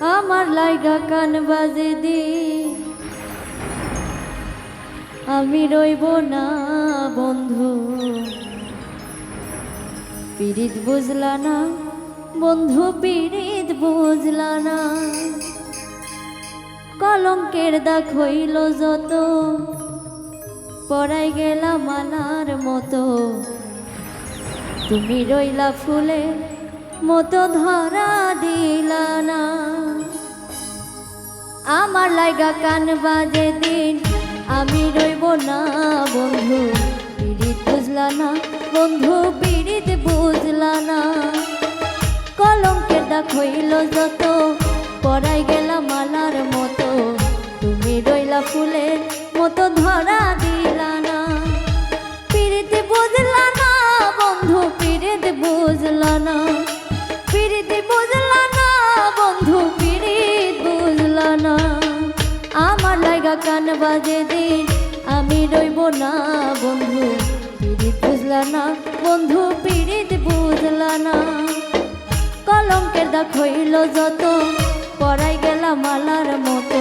আমার লাইগা কান বাজে দি। আমি রইব না, বন্ধু। পীড়িত বুঝলা না, বন্ধু, পীড়িত বুঝলা না। কলঙ্কের দাগ হইল যত, পড়াই গেলাম মালার মতো। তুমি রইলা ফুলে মতো ধরা দিলা না। আমার লাইগা কান বাজে দিন, আমি রইব না বন্ধু, পীড়িত বুঝলা না। বন্ধু, পীড়িত বুঝলা না। কলঙ্কের দাগ হইল যত, পড়াই গেলাম মালার মতো। তুমি রইলা ফুলের মতো ধরা দিলা কান বাজে দিন, আমি রইব না, বন্ধু। পীড়িত বুঝলা না, বন্ধু পীড়িত বুঝলা না। কলঙ্কের দাগ হইল যত, পড়াই গেলা মালার মতো।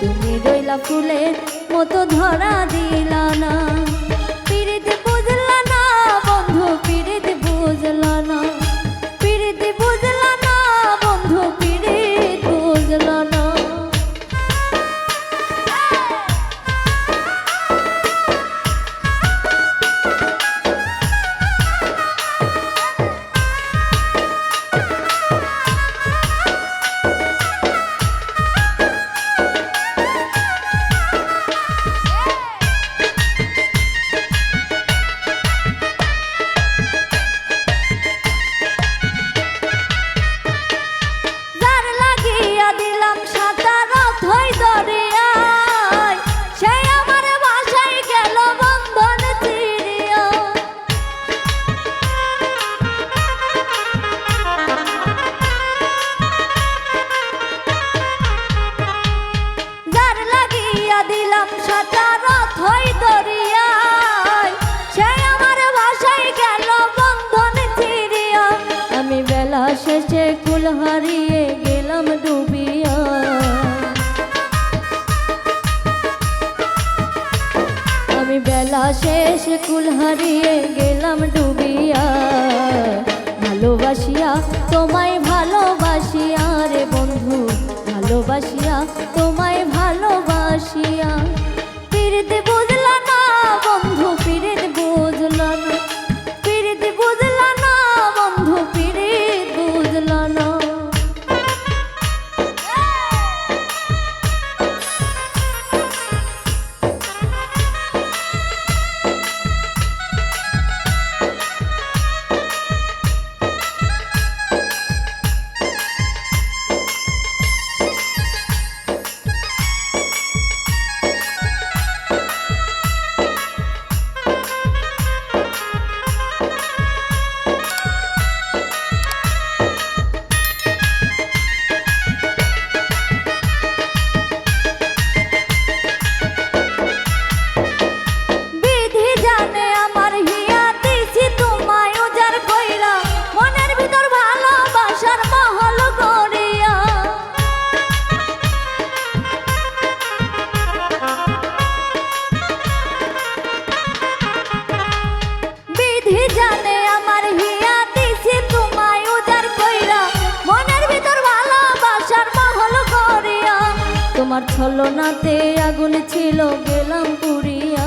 তুমি রইলা ফুলের মতো, ধরা দিলা না। পীড়িত বুঝলা না, বন্ধু পীড়িত বুঝলা না। শেষ কুল হারিয়ে গেলাম ডুবিয়া। ভালোবাসিয়া তোমায় ভালোবাসিয়া রে বন্ধু। ভালোবাসিয়া তোমায় ভালোবাসিয়া তোমার ছলনাতে আগুন ছিল, গেলাম পুরিয়া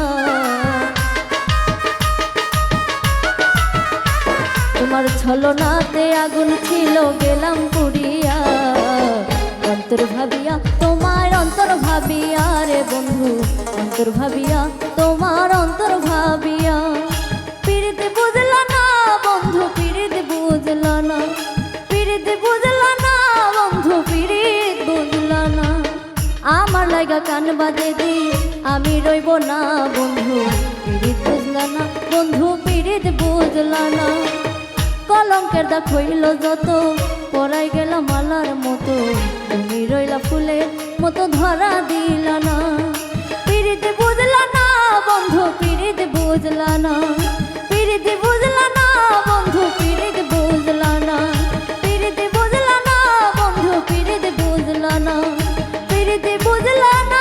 তোমার ছলনাতে আগুন ছিল, গেলাম পুরিয়া অন্তর ভাবিয়া, তোমার অন্তর ভাবিয়া রে বন্ধু, অন্তর ভাবিয়া লাগা কান বাজে দি। আমি রইব না, বন্ধু, পীড়িত বুঝলা না বন্ধু, পীড়িত বুঝলা না কলঙ্কের দাগ হইল যত পড়াই গেল মালার মতো। তুমি রইলা ফুলের মতো ধরা দিলা না পীড়িত বুঝলা না বন্ধু, পীড়িত বুঝলা না Lana.